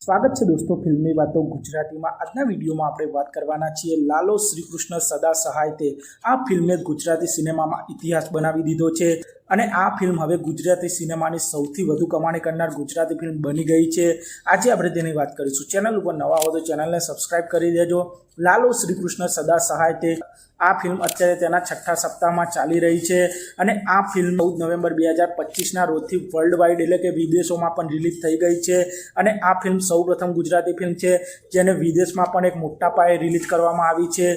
સ્વાગત છે દોસ્તો ફિલ્મી વાતો ગુજરાતીમાં. આજના વિડીયોમાં આપણે વાત કરવાના છીએ લાલો શ્રીકૃષ્ણ સદા સહાય તે. આ ફિલ્મે ગુજરાતી સિનેમામાં ઇતિહાસ બનાવી દીધો છે અને આ ફિલ્મ હવે ગુજરાતી સિનેમાની સૌથી વધુ કમાણી કરનાર ગુજરાતી ફિલ્મ બની ગઈ છે. આજે આપણે તેની વાત કરીશું. ચેનલ ઉપર નવા હો તો ચેનલને સબસ્ક્રાઇબ કરી દેજો. લાલો શ્રીકૃષ્ણ સદા સહાય તે. આ ફિલ્મ અત્યારે તેના છઠ્ઠા સપ્તાહમાં ચાલી રહી છે અને આ ફિલ્મ ચૌદ નવેમ્બર બે હજાર પચીસના રોજથી વર્લ્ડ વાઇડ એટલે કે વિદેશોમાં પણ રિલીઝ થઈ ગઈ છે અને આ ફિલ્મ સૌપ્રથમ ગુજરાતી ફિલ્મ છે જેને વિદેશમાં પણ એક મોટા પાયે રિલીઝ કરવામાં આવી છે.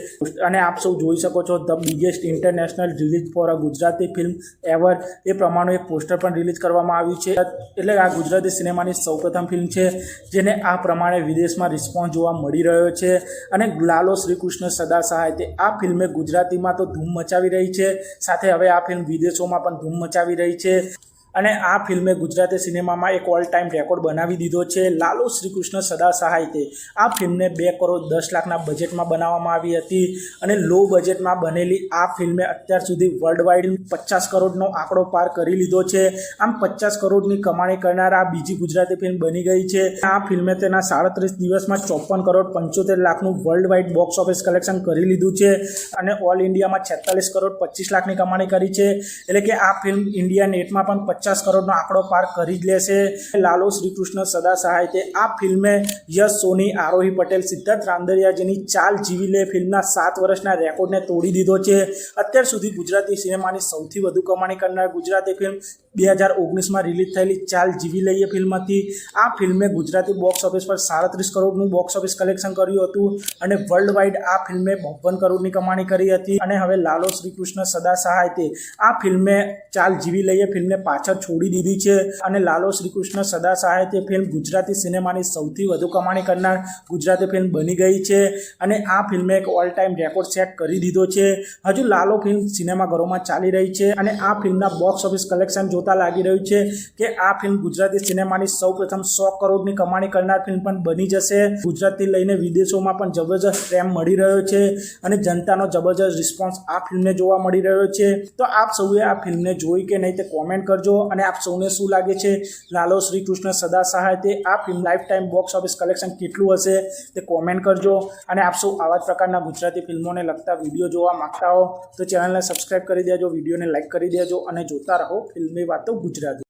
અને આપ સૌ જોઈ શકો છો the biggest international release for a Gujarati film ever એ પ્રમાણે એક પોસ્ટર પણ રિલીઝ કરવામાં આવ્યું છે. એટલે આ ગુજરાતી સિનેમાની સૌપ્રથમ ફિલ્મ છે જેને આ પ્રમાણે વિદેશમાં રિસ્પોન્સ જોવા મળી રહ્યો છે. અને લાલો શ્રીકૃષ્ણ સદા સહાય તે આ ફિલ્મે ગુજરાતીમાં તો ધૂમ મચાવી રહી છે. સાથે હવે આ ફિલ્મ વિદેશોમાં પણ ધૂમ મચાવી રહી છે. અને આ ફિલ્મે ગુજરાતી સિનેમામાં એક ઓલ ટાઈમ રેકોર્ડ બનાવી દીધો છે. લાલુ શ્રીકૃષ્ણ સદા સહાય તે આ ફિલ્મને બે કરોડ દસ લાખના બજેટમાં બનાવવામાં આવી હતી અને લો બજેટમાં બનેલી આ ફિલ્મે અત્યાર સુધી વર્લ્ડ વાઇડ પચાસ કરોડનો આંકડો પાર કરી લીધો છે. આમ પચાસ કરોડની કમાણી કરનાર આ બીજી ગુજરાતી ફિલ્મ બની ગઈ છે. આ ફિલ્મે તેના સાડત્રીસ દિવસમાં ચોપન કરોડ પંચોતેર લાખનું world wide box office collection કરી લીધું છે અને ઓલ ઇન્ડિયામાં છેતાલીસ કરોડ પચીસ લાખની કમાણી કરી છે. એટલે કે આ ફિલ્મ ઇન્ડિયા નેટમાં પણ પચાસ કરોડનો આંકડો પાર કરી જ લેશે. લાલો શ્રીકૃષ્ણ સદા સહાય તે આ ફિલ્મે યશ સોની, આરોહી પટેલ, સિદ્ધાર્થ રાંદરિયા જેની ચાલ જીવી લે ફિલ્મના સાત વર્ષના રેકોર્ડને તોડી દીધો છે. અત્યાર સુધી ગુજરાતી સિનેમાની સૌથી વધુ કમાણી કરનાર ગુજરાતી ફિલ્મ બે હજાર ઓગણીસમાં રિલીઝ થયેલી ચાલ જીવી લઈએ ફિલ્મ હતી આ ફિલ્મે ગુજરાતી બોક્સ ઓફિસ પર સાડત્રીસ કરોડનું બોક્સ ઓફિસ કલેક્શન કર્યું હતું અને વર્લ્ડ વાઇડ આ ફિલ્મે બાવન કરોડની કમાણી કરી હતી અને હવે લાલો શ્રીકૃષ્ણ સદા સહાય તે આ ફિલ્મે ચાલ જીવી લઈએ ફિલ્મને પાછળ છોડી દીધી છે અને લાલો શ્રીકૃષ્ણ સદા સહાય તે ફિલ્મ ગુજરાતી સિનેમાની સૌથી વધુ કમાણી કરનાર ગુજરાતી ફિલ્મ બની ગઈ છે અને આ ફિલ્મે એક ઓલ ટાઈમ રેકોર્ડ સેટ કરી દીધો છે. હજુ લાલો ફિલ્મ સિનેમાઘરોમાં ચાલી રહી છે અને આ ફિલ્મના બોક્સ ઓફિસ કલેક્શન જોતા લાગી રહ્યું છે કે આ ફિલ્મ ગુજરાતી સિનેમાની સૌ પ્રથમ સો કરોડની કમાણી કરનાર ફિલ્મ પણ બની જશે. ગુજરાતથી લઈને વિદેશોમાં પણ જબરજસ્ત પ્રેમ મળી રહ્યો છે અને જનતાનો જબરજસ્ત રિસ્પોન્સ આ ફિલ્મને જોવા મળી રહ્યો છે. તો આપ સૌએ આ ફિલ્મને જોઈ કે નહીં તે કોમેન્ટ કરજો અને આપ સૌને શું લાગે છે? લાલો શ્રી કૃષ્ણ સદા સહાય તે આ film life time box office collection કેટલું હશે તે કોમેન્ટ કરજો અને આપ સૌ આવા જ પ્રકારના ગુજરાતી ફિલ્મોને લગતા વીડિયો જોવા માંગતા હો તો ચેનલને સબસ્ક્રાઈબ કરી દેજો, વિડીયોને લાઈક કરી દેજો અને જોતા રહો ફિલ્મી વાતો ગુજરાતી.